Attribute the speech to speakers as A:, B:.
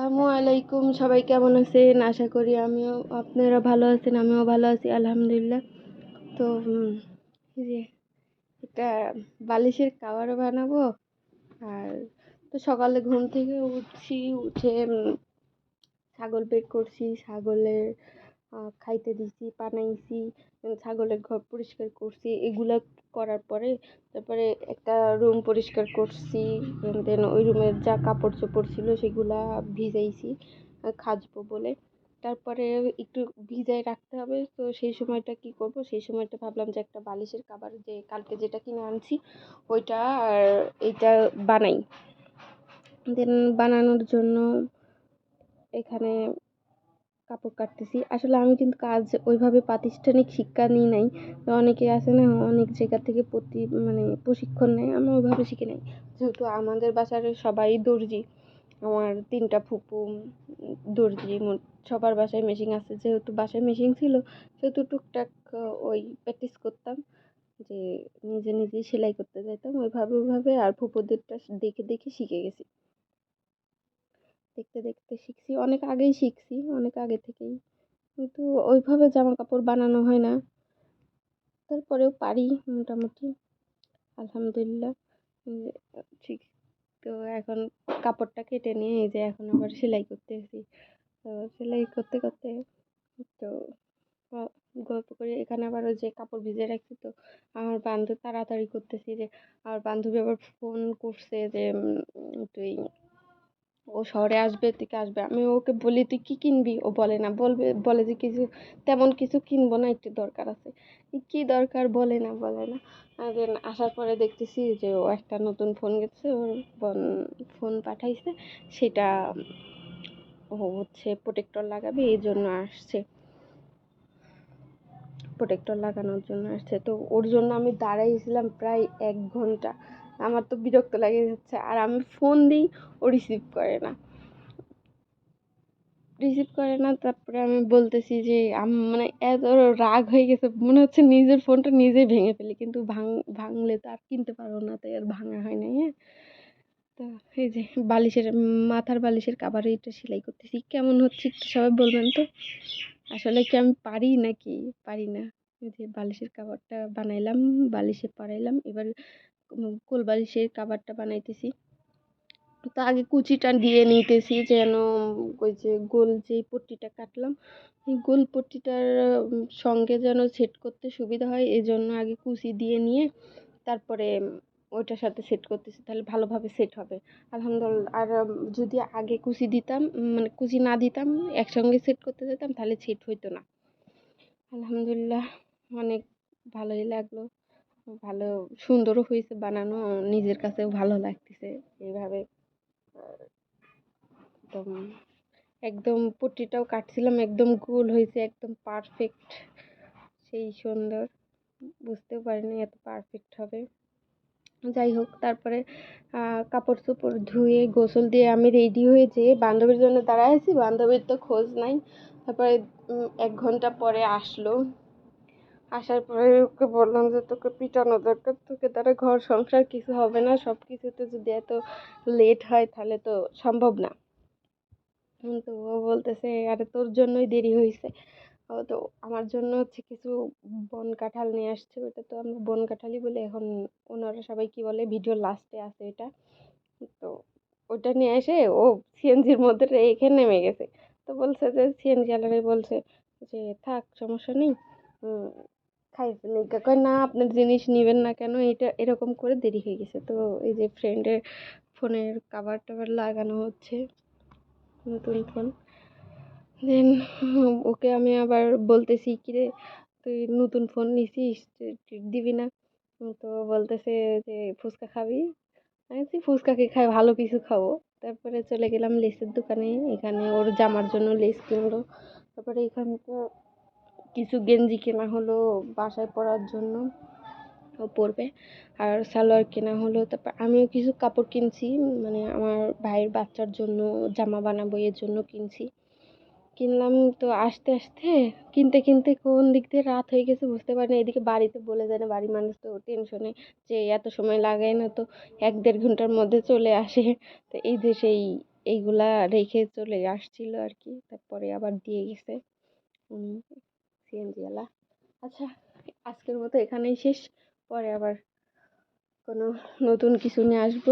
A: আসসালামু আলাইকুম, সবাই কেমন আছেন? আশা করি আমিও, আপনারা ভালো আছেন, আমিও ভালো আছি, আলহামদুলিল্লাহ। তো যে এটা বালিশের কাভার বানাবো। আর তো সকালে ঘুম থেকে উঠছি, উঠে ছাগল বের করছি, ছাগলের খাইতে দিছি পানাইছি উম, ছাগলের ঘর পরিষ্কার করছি এগুলা করার পরে তারপরে একটা রুম পরিষ্কার করছি দেন ওই রুমের যা কাপড় চোপড় ছিল সেগুলা ভিজাইছি খাজবো বলে। তারপরে একটু ভিজায় রাখতে হবে তো সেই সময়টা কি করব? সেই সময়টা ভাবলাম যে একটা বালিশের কাভার যে কালকে যেটা কিনে আনছি ওইটা আর এইটা বানাই। দেন বানানোর জন্য এখানে কাপড় কাটতেছি। আসলে আমি কিন্তু কাজ ওইভাবে প্রাতিষ্ঠানিক শিক্ষা নিই নাই। অনেকে আছে না, অনেক জায়গা থেকে প্রতি মানে প্রশিক্ষণ নেয় আমি ওইভাবে শিখি নাই। যেহেতু আমাদের বাসার সবাই দর্জি, আমার তিনটা ফুপু দর্জি, মোট সবার বাসায় মেশিন আছে। যেহেতু বাসায় মেশিন ছিল, সেহেতু টুকটাক ওই প্র্যাকটিস করতাম, যে নিজে নিজেই সেলাই করতে যাইতাম। ওইভাবে ওইভাবে আর ফুপুদেরটা দেখে দেখে শিখে গেছি। দেখতে দেখতে শিখছি। অনেক আগেই শিখছি, অনেক আগে থেকেই। কিন্তু ওইভাবে জামা কাপড় বানানো হয় না। তারপরেও পারি মোটামুটি, আলহামদুলিল্লাহ। ঠিক। তো এখন কাপড়টা কেটে নিয়ে এই যে এখন আবার সেলাই করতেছি। তো সেলাই করতে করতে তো গল্প করে। এখানে আবার ওই যে কাপড় ভিজে রাখছি তো। আমার বান্ধবী তাড়াতাড়ি করতেছি যে, আমার বান্ধবী আবার ফোন করছে যে তুই ও শহরে আসবে থেকে আসবে। আমি ওকে বলি, তুই কি কিনবি? ও বলে না, বলবে, বলে যে কিছু, তেমন কিছু কিনবো না, একটু দরকার আছে। কি দরকার? বলে না বলে না। দেন আসার পরে দেখতেছি যে ও একটা নতুন ফোন গেছে, ওর ফোন পাঠাইছে। সেটা, ও হচ্ছে প্রোটেক্টর লাগাবে, এই জন্য আসছে। প্রোটেক্টর লাগানোর জন্য আসছে। তো ওর জন্য আমি দাঁড়াইছিলাম প্রায় এক ঘণ্টা। আমার তো বিরক্ত লাগে যাচ্ছে। আর আমি ফোন দিই, ও রিসিভ করে না। রিসিভ করে না, তারপরে আমি বলতেছি যে মানে এত রাগ হয়ে গেছে, মনে হচ্ছে নিজের ফোনটা নিজেই ভেঙে ফেলি, কিন্তু ভাঙ, ভাঙলে তো আর কিনতে পারব না, তাই আর ভাঙা হয় নাই হ্যাঁ? তো এই যে বালিশের, মাথার বালিশের কাভার এইটা সেলাই করতেছি, কেমন হচ্ছে একটু সবাই বলবেন তো? আসলে কি আমি পারি নাকি? পারি না। যে বালিশের কাভারটা বানাইলাম, বালিশে পরাইলাম, এবার উম কোল বালিশের কাভারটা বানাইতেছি। তো আগে কুচিটা দিয়ে নিতেছি, যেন ওই যে গোল যেই পট্টিটা কাটলাম, এই গোল পট্টিটার সঙ্গে যেন সেট করতে সুবিধা হয় এই জন্য আগে কুচি দিয়ে নিয়ে তারপরে ওইটার সাথে সেট করতেছি, তাহলে ভালোভাবে সেট হবে। আলহামদুলিল্লাহ, আর যদি আগে কুচি দিতাম মানে কুচি না দিতাম, একসঙ্গে সেট করতে যেতাম, তাহলে সেট হইতো না। আলহামদুলিল্লাহ, অনেক ভালোই লাগল। ভালো, সুন্দরও হয়েছে বানানো, নিজের কাছেও ভালো লাগতেছে। এইভাবে, একদম একদম পট্টিটাও কাটছিলাম, একদম গোল হয়েছে একদম পারফেক্ট সেই সুন্দর। বুঝতেও পারিনি এত পারফেক্ট হবে। যাই হোক, তারপরে কাপড় চোপড় ধুয়ে, গোসল দিয়ে আমি রেডি হয়ে যেয়ে বান্ধবীর জন্য দাঁড়ায় আছি। বান্ধবীর তো খোঁজ নাই। তারপরে এক ঘণ্টা পরে আসলো। আসার পরে ওকে বললাম যে, তোকে পিটানো দরকার, তোকে দ্বারা ঘর সংসার কিছু হবে না সব কিছুতে যদি এত লেট হয় তাহলে তো সম্ভব না। তো ও বলতেছে, আরে তোর জন্যই দেরি হয়েছে ও তো আমার জন্য হচ্ছে কিছু বন কাঁঠাল নিয়ে আসছে, ওটা তো আমরা বন কাঁঠালই বলি, এখন ওনারা সবাই কি বলে ভিডিও লাস্টে আছে এটা। তো ওটা নিয়ে এসে ও সিএনজির মধ্যে রেখে নেমে গেছে। তো বলছে যে, সিএনজি ওয়ালারে বলছে যে, থাক, সমস্যা নেই উম, খাই ফেলি কয় না আপনার জিনিস নেবেন না কেন? এটা এরকম করে দেরি হয়ে গেছে। তো এই যে ফ্রেন্ডের ফোনের কাভার টাভার লাগানো হচ্ছে নতুন ফোন দেন ওকে আমি আবার বলতেছি কি রে তুই নতুন ফোন নিছিস? ট্রিট দিবি না? তো বলতেছে যে ফুচকা খাবি? আমি বলছি ফুচকা কি খাই? ভালো কিছু খাব। তারপরে চলে গেলাম লেসের দোকানে এখানে ওর জামার জন্য লেস কিনলো। তারপরে এখানে তো কিছু গেঞ্জি কেনা হলো বাসায় পরার জন্য, ও পরবে। আর সালোয়ার কেনা হলো, তারপর আমিও কিছু কাপড় কিনছি মানে আমার ভাইয়ের বাচ্চার জন্য, জামা বানাবো এর জন্য কিনছি। কিনলাম তো আস্তে আস্তে, কিনতে কিনতে কোন দিক দিয়ে রাত হয়ে গেছে বুঝতে পারি না এদিকে বাড়িতে বলে যায় না, বাড়ির মানুষ তো টেনশনে যে এত সময় লাগায় না তো, এক দেড় ঘণ্টার মধ্যে চলে আসে। তো এই যে সেই এইগুলা রেখে চলে আসছিল আর কি, তারপরে আবার দিয়ে গেছে। সিএনজিওয়ালা আচ্ছা আজকের মতো এখানেই শেষ। পরে আবার কোনো নতুন কিছু নিয়ে আসব।